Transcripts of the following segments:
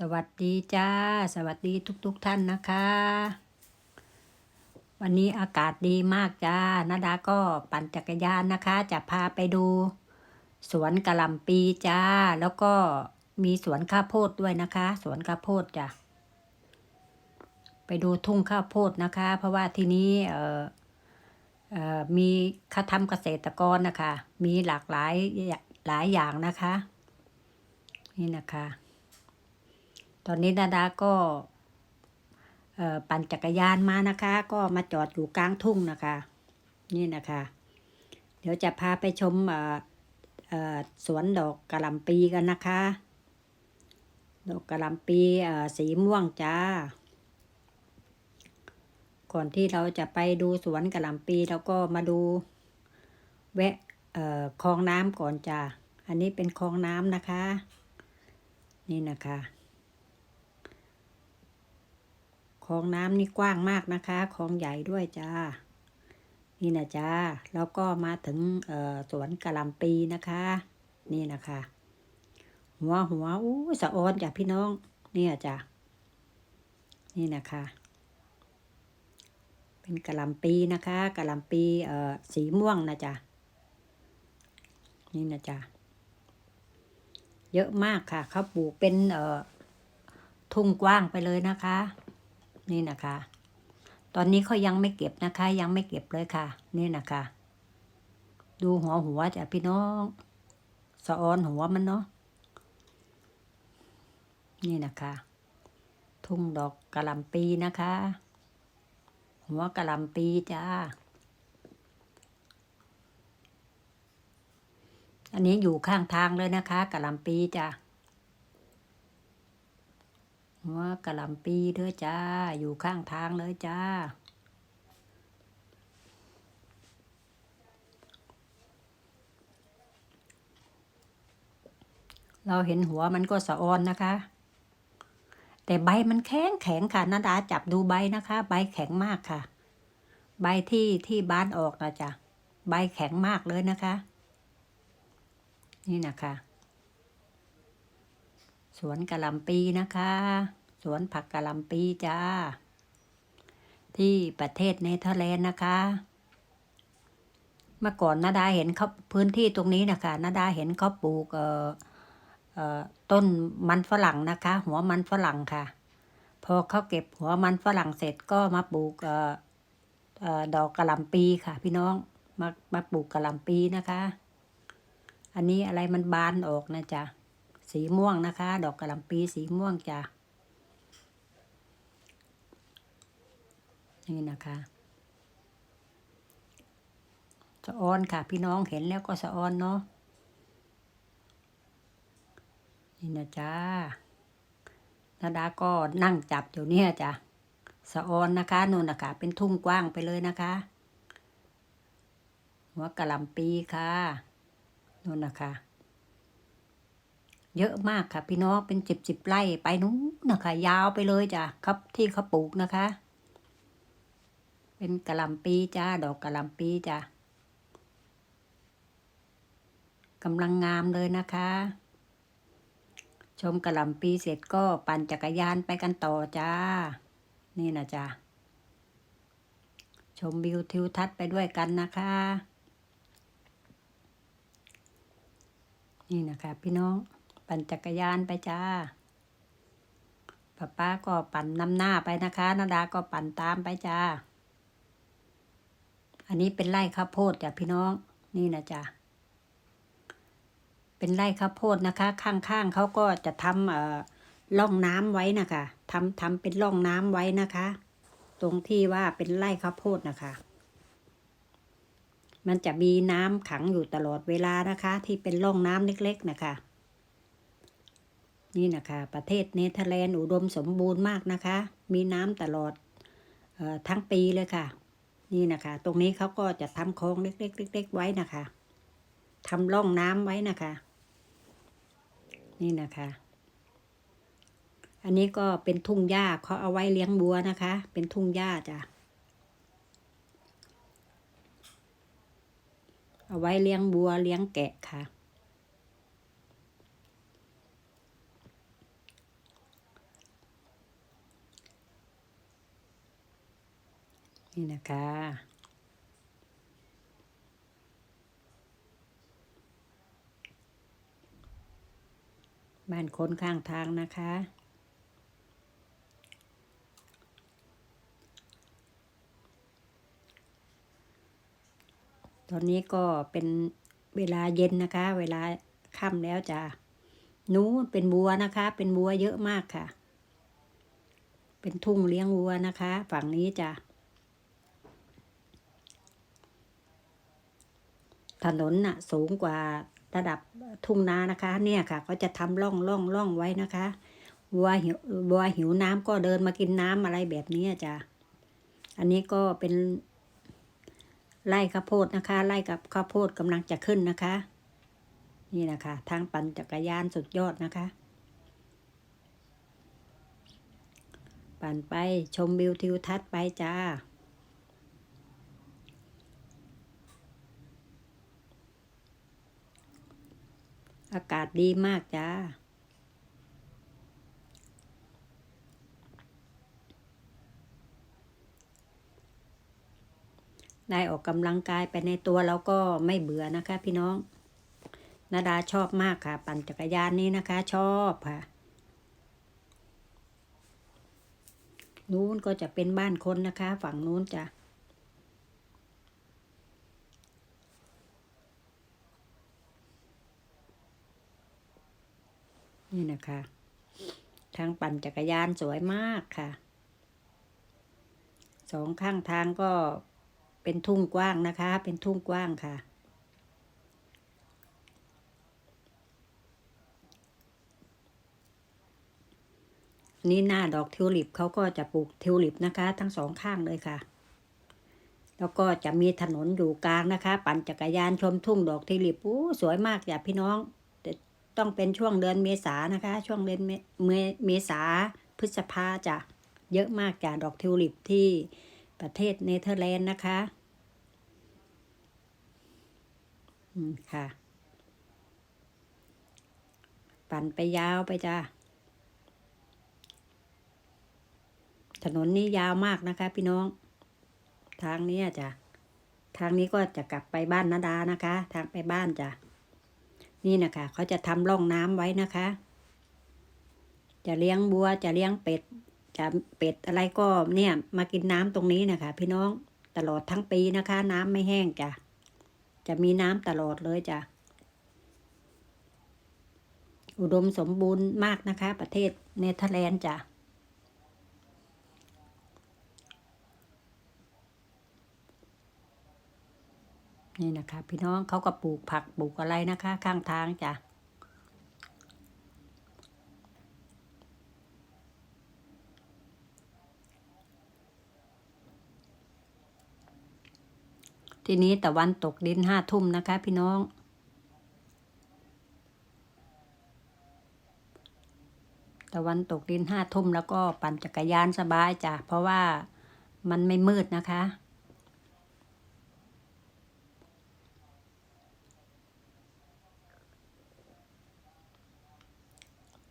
สวัสดีจ้า สวัสดีทุกๆทท่านนะคะ วันนี้อากาศดีมากจ้านาดาก็ปั่นจักรยานนะคะ จะพาไปดู สวนกระหล่ำปีจ้า แล้วก็มีสวนข้าวโพดด้วยนะคะ สวนข้าวโพดจ้ะไปดูทุ่งข้าวโพดนะคะ เพราะว่าที่นี้เอ่อเออมีค้าทำเกษตรกรนะคะ มีหลากหลายหลายอย่างนะคะ นี่นะคะ ตอนนี้ดาดาก็ปั่นจักรยานมานะคะ ก็มาจอดอยู่กลางทุ่งนะคะ นี่นะคะ เดี๋ยวจะพาไปชมสวนดอกกระหล่ำปีกันนะคะ ดอกกระหล่ำปีสีม่วงจ้า ก่อนที่เราจะไปดูสวนกระหล่ำปีเราก็มาดูแวะคลองน้ำก่อนจ้า อันนี้เป็นคลองน้ำนะคะ นี่นะคะ คลองน้ำนี่กว้างมากนะคะคลองใหญ่ด้วยจ้า นี่นะจ้า แล้วก็มาถึงสวนกะหล่ำปีนะคะ นี่นะคะ หัวหัวอู้สะออนจ้ะพี่น้อง เนี่ยจ้ะนี่นะคะ เป็นกะหล่ำปีนะคะกะหล่ำปีเอ่อสีม่วงนะจ๊ะนี่นะจ๊ะเยอะมากค่ะเขาปลูกเป็นเอ่อทุ่งกว้างไปเลยนะคะ นี่นะคะ ตอนนี้เขายังไม่เก็บนะคะ ยังไม่เก็บเลยค่ะ นี่นะคะ ดูหัวหัวจ้ะพี่น้องสะออนหัวมันเนาะนี่นะคะ ทุ่งดอกกะหล่ำปีนะคะ หัวกะหล่ำปีจ้าอันนี้อยู่ข้างทางเลยนะคะกะหล่ำปีจ้ะ หัวกะหล่ำปีเด้อจ้า อยู่ข้างทางเลยจ้า เราเห็นหัวมันก็สะออนนะคะ แต่ใบมันแข็งแข็งค่ะนาดาจับดูใบนะคะ ใบแข็งมากค่ะ ใบที่ที่บ้านออกนะจ๊ะใบแข็งมากเลยนะคะ นี่นะคะ สวนกะหล่ำปีนะคะ สวนผักกะหล่ำปีจ้า ที่ประเทศเนเธอร์แลนด์นะคะ เมื่อก่อนนาดาเห็นเขาพื้นที่ตรงนี้นะคะนาดาเห็นเขาปลูกเอ่อเอ่อต้นมันฝรั่งนะคะ หัวมันฝรั่งค่ะ พอเขาเก็บหัวมันฝรั่งเสร็จก็มาปลูกเอ่อเอ่อดอกกะหล่ำปีค่ะ พี่น้องมามาปลูกกะหล่ำปีนะคะ อันนี้อะไรมันบานออกนะจ๊ะ สีม่วงนะคะ ดอกกระหล่ำปีสีม่วงจ้ะนี่นะคะสะออนค่ะ พี่น้องเห็นแล้วก็สะออนเนาะนี่นะจ้านาดาก็นั่งจับอยู่เนี่ยจ้ะสะออนนะคะนู่นนะคะเป็นทุ่งกว้างไปเลยนะคะหัวกระหล่ำปีค่ะนู่นนะคะ เยอะมากค่ะ พี่น้องเป็นสิบสิบไร่ไปนู้นนะคะ ยาวไปเลยจ้ะครับที่เขาปลูกนะคะ เป็นกระหล่ำปีจ้าดอกกระหล่ำปีจ้ะกำลังงามเลยนะคะ ชมกระหล่ำปีเสร็จก็ปั่นจักรยานไปกันต่อจ้า นี่นะจ้ะชมวิวทิวทัศน์ไปด้วยกันนะคะ นี่นะคะพี่น้อง ปั่นจักรยานไปจ้าป้าป้าก็ปั่นนำหน้าไปนะคะนาดาก็ปั่นตามไปจ้า อันนี้เป็นไร่ข้าวโพดจ้ะพี่น้องนี่นะจ้ะเป็นไร่ข้าวโพดนะคะ ข้างๆเขาก็จะทำเอ่อร่องน้ำไว้นะคะทำทำเป็นร่องน้ำไว้นะคะ ตรงที่ว่าเป็นไร่ข้าวโพดนะคะ มันจะมีน้ำขังอยู่ตลอดเวลานะคะ ที่เป็นร่องน้ำเล็ก ๆนะคะ นี่นะคะ ประเทศเนเธอร์แลนด์อุดมสมบูรณ์มากนะคะ มีน้ำตลอดออทั้งปีเลยค่ะ นี่นะคะ ตรงนี้เขาก็จะทำคลองเล็กๆเล็กๆไว้นะคะทำร่องน้ำไว้นะคะ นี่นะคะ อันนี้ก็เป็นทุ่งหญ้าเขาเอาไว้เลี้ยงบัวนะคะ เป็นทุ่งหญ้าจ้ะเอาไว้เลี้ยงบัวเลี้ยงแกะค่ะ นี่นะคะ บ้านคนข้างทางนะคะ ตอนนี้ก็เป็นเวลาเย็นนะคะ เวลาค่ำแล้วจ้ะนู้นเป็นบัวนะคะ เป็นบัวเยอะมากค่ะ เป็นทุ่งเลี้ยงวัวนะคะ ฝั่งนี้จ้ะ ถนนน่ะสูงกว่าระดับทุ่งนานะคะ เนี่ยค่ะ ก็จะทำร่องร่องร่องไว้นะคะวัวหิววัวหิวน้ำก็เดินมากินน้ำอะไรแบบนี้จ้ะอันนี้ก็เป็นไร่ข้าวโพดนะคะไร่กับข้าวโพดกำลังจะขึ้นนะคะ นี่นะคะ ทางปั่นจักรยานสุดยอดนะคะ ปั่นไปชมวิวทิวทัศน์ไปจ้า อากาศดีมากจ้า ได้ออกกำลังกายไปในตัวเราก็ไม่เบื่อนะคะพี่น้อง นาดาชอบมากค่ะ ปั่นจักรยานนี้นะคะ ชอบค่ะ นู้นก็จะเป็นบ้านคนนะคะ ฝั่งนู้นจ้ะ นี่นะคะ ทางปั่นจักรยานสวยมากค่ะ สองข้างทางก็เป็นทุ่งกว้างนะคะ เป็นทุ่งกว้างค่ะ นี่หน้าดอกทิวลิปเขาก็จะปลูกทิวลิปนะคะ ทั้งสองข้างเลยค่ะ แล้วก็จะมีถนนอยู่กลางนะคะ ปั่นจักรยานชมทุ่งดอกทิวลิปอู้สวยมากจ้ะพี่น้อง ต้องเป็นช่วงเดือนเมษานะคะ ช่วงเดือนเมเมเมษาพฤษภาจะเยอะมากจากดอกทิวลิปที่ประเทศเนเธอร์แลนด์นะคะ อืมค่ะ ปั่นไปยาวไปจ้าถนนนี้ยาวมากนะคะ พี่น้อง ทางนี้จ้ะทางนี้ก็จะกลับไปบ้านนาดานะคะ ทางไปบ้านจ้ะ นี่นะคะเขาจะทำร่องน้ำไว้นะคะ จะเลี้ยงบัวจะเลี้ยงเป็ด จะเป็ดอะไรก็เนี่ยมากินน้ำตรงนี้นะคะ พี่น้องตลอดทั้งปีนะคะ น้ำไม่แห้งจ้ะจะมีน้ำตลอดเลยจ้ะอุดมสมบูรณ์มากนะคะ ประเทศเนเธอร์แลนด์จ้ะ นี่นะคะ พี่น้องเขาก็ปลูกผักปลูกอะไรนะคะ ข้างทางจ้ะทีนี้ตะวันตกดินห้าทุ่มนะคะ พี่น้อง ตะวันตกดินห้าทุ่มแล้วก็ปั่นจักรยานสบายจ้ะเพราะว่ามันไม่มืดนะคะ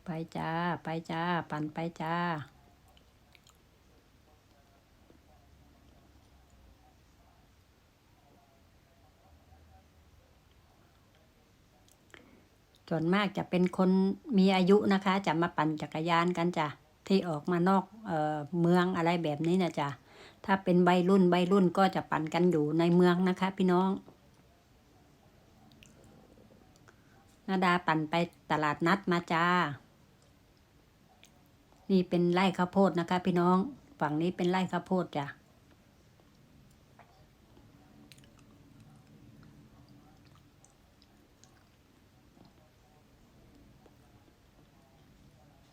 ไปจ้า ไปจ้า ปั่นไปจ้า ส่วนมากจะเป็นคนมีอายุนะคะ จะมาปั่นจักรยานกันจ้ะ ที่ออกมานอกเออเมืองอะไรแบบนี้นะจ้ะ ถ้าเป็นใบรุ่นใบรุ่นก็จะปั่นกันอยู่ในเมืองนะคะพี่น้องนาดาปั่นไปตลาดนัดมาจ้า นี่เป็นไร่ข้าวโพดนะคะ พี่น้องฝั่งนี้เป็นไร่ข้าวโพดจ้ะ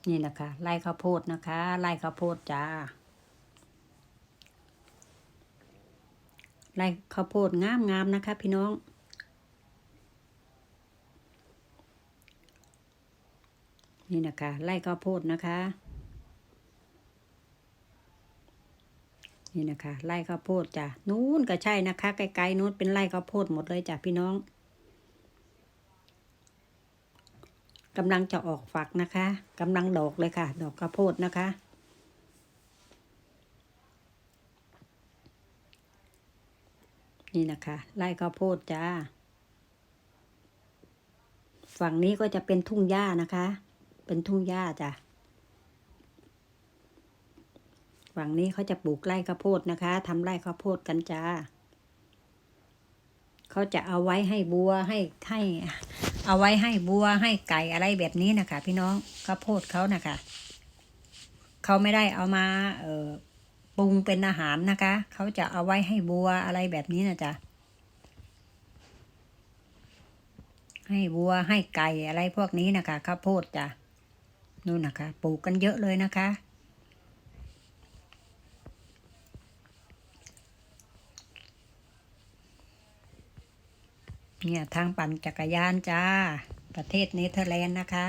นี่นะคะไร่ข้าวโพดนะคะไร่ข้าวโพดจ้าไร่ข้าวโพดงามงามนะคะ พี่น้องนี่นะคะไร่ข้าวโพดนะคะ นี่นะคะไร่ข้าวโพดจ้ะนู้นก็ใช่นะคะไกลๆนู้นเป็นไร่ข้าวโพดหมดเลยจ้ะพี่น้องกำลังจะออกฝักนะคะกำลังดอกเลยค่ะ ดอกข้าวโพดนะคะ นี่นะคะไร่ข้าวโพดจ้าฝั่งนี้ก็จะเป็นทุ่งหญ้านะคะ เป็นทุ่งหญ้าจ้ะ ฝั่งนี้เขาจะปลูกไร่ข้าวโพดนะคะทำไร่ข้าวโพดกันจ้าเขาจะเอาไว้ให้บัวให้ให้เอาไว้ให้บัวให้ไก่อะไรแบบนี้นะคะ พี่น้องข้าวโพดเขานะคะเขาไม่ได้เอามาเอ่อปรุงเป็นอาหารนะคะ เขาจะเอาไว้ให้บัวอะไรแบบนี้นะจ๊ะให้วัวให้ไก่อะไรพวกนี้นะคะข้าวโพดจ้ะนู่นนะคะ ปลูกกันเยอะเลยนะคะ เนี่ยทางปั่นจักรยานจ้า ประเทศเนเธอร์แลนด์นะคะ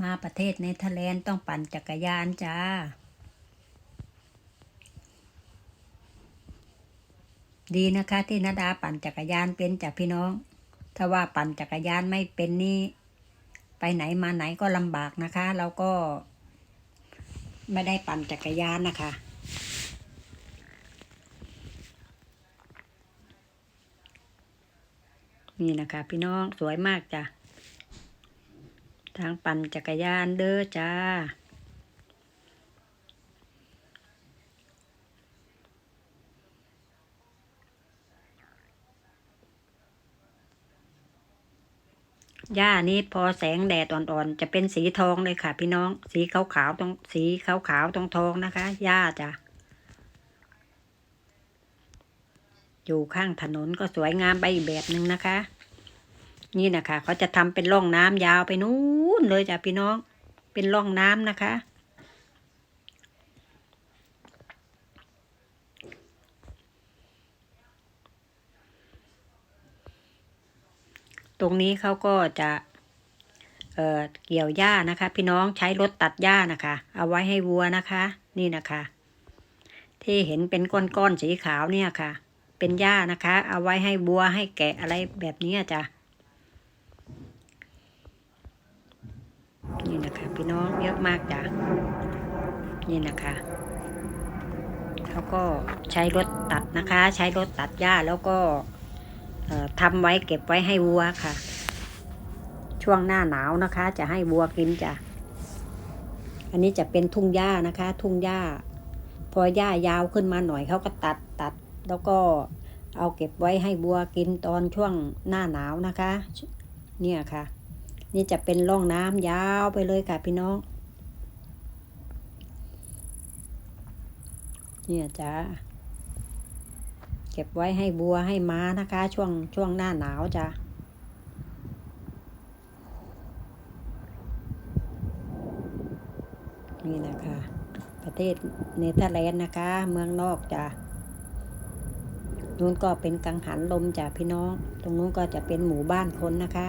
มาประเทศเนเธอร์แลนด์ต้องปั่นจักรยานจ้า ดีนะคะที่นาดาปั่นจักรยานเป็นจากพี่น้อง ถ้าว่าปั่นจักรยานไม่เป็นนี่ไปไหนมาไหนก็ลำบากนะคะเราก็ ไม่ได้ปั่นจักรยานนะคะ นี่นะคะ พี่น้องสวยมากจ้ะ ทางปั่นจักรยานเด้อจ้า หญ้านี้พอแสงแดดอ่อนๆ จะเป็นสีทองเลยค่ะ พี่น้อง สีขาวๆตรงสีขาวๆตรงทองนะคะ หญ้าจ้ะ อยู่ข้างถนนก็สวยงามไปอีกแบบหนึ่งนะคะ นี่นะคะเขาจะทำเป็นร่องน้ำยาวไปนู้นเลยจ้ะพี่น้อง เป็นร่องน้ำนะคะ ตรงนี้เขาก็จะเอ่อเกี่ยวหญ้านะคะ พี่น้องใช้รถตัดหญ้านะคะ เอาไว้ให้วัวนะคะ นี่นะคะ ที่เห็นเป็นก้อนๆสีขาวเนี่ยค่ะ เป็นหญ้านะคะ เอาไว้ให้วัวให้แกะอะไรแบบนี้จ้ะนี่นะคะ พี่น้องเยอะมากจ้ะนี่นะคะเขาก็ใช้รถตัดนะคะ ใช้รถตัดหญ้าแล้วก็ทำไว้เก็บไว้ให้วัวค่ะ ช่วงหน้าหนาวนะคะ จะให้วัวกินจ้ะอันนี้จะเป็นทุ่งหญ้านะคะ ทุ่งหญ้าพอหญ้ายาวขึ้นมาหน่อยเขาก็ตัดตัด แล้วก็เอาเก็บไว้ให้วัวกินตอนช่วงหน้าหนาวนะคะ เนี่ยค่ะ นี่จะเป็นร่องน้ำยาวไปเลยค่ะพี่น้อง เนี่ยจ้าเก็บไว้ให้บัวให้ม้านะคะ ช่วงช่วงหน้าหนาวจ้ะนี่นะคะ ประเทศเนเธอร์แลนด์นะคะ เมืองนอกจ้ะ นู้นก็เป็นกังหันลมจ้ะพี่น้อง ตรงนู้นก็จะเป็นหมู่บ้านคนนะคะ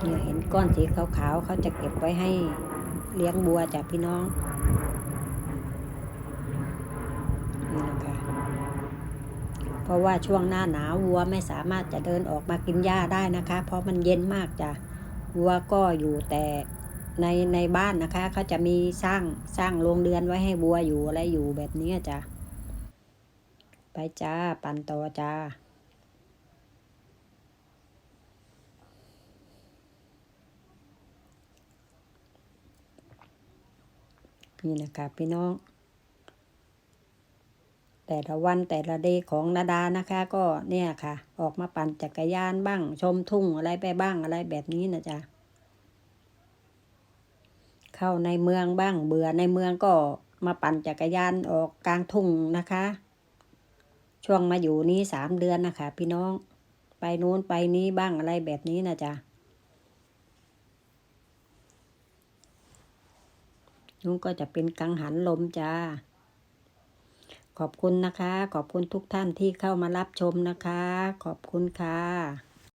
เนี่ยเห็นก้อนสีขาวๆเขาจะเก็บไว้ให้เลี้ยงบัวจ้ะพี่น้องนี่นะคะเพราะว่าช่วงหน้าหนาววัวไม่สามารถจะเดินออกมากินหญ้าได้นะคะ เพราะมันเย็นมากจ้ะวัวก็อยู่แต่ ในในบ้านนะคะเขาจะมีสร้างสร้างโรงเรือนไว้ให้วัวอยู่อะไรอยู่แบบนี้จ้ะไปจ้า ปั่นต่อจ้านี่นะคะพี่น้อง แต่ละวันแต่ละเดย์ของนาดานะคะ ก็เนี่ยค่ะ ออกมาปั่นจักรยานบ้าง ชมทุ่งอะไรไปบ้างอะไรแบบนี้นะจ๊ะ เข้าในเมืองบ้างเบื่อในเมืองก็มาปั่นจักรยานออกกลางทุ่งนะคะ ช่วงมาอยู่นี้สามเดือนนะคะ พี่น้อง ไปโน้นไปนี้บ้างอะไรแบบนี้นะจ๊ะนู้นก็จะเป็นกังหันลมจ้า ขอบคุณนะคะ ขอบคุณทุกท่านที่เข้ามารับชมนะคะ ขอบคุณค่ะ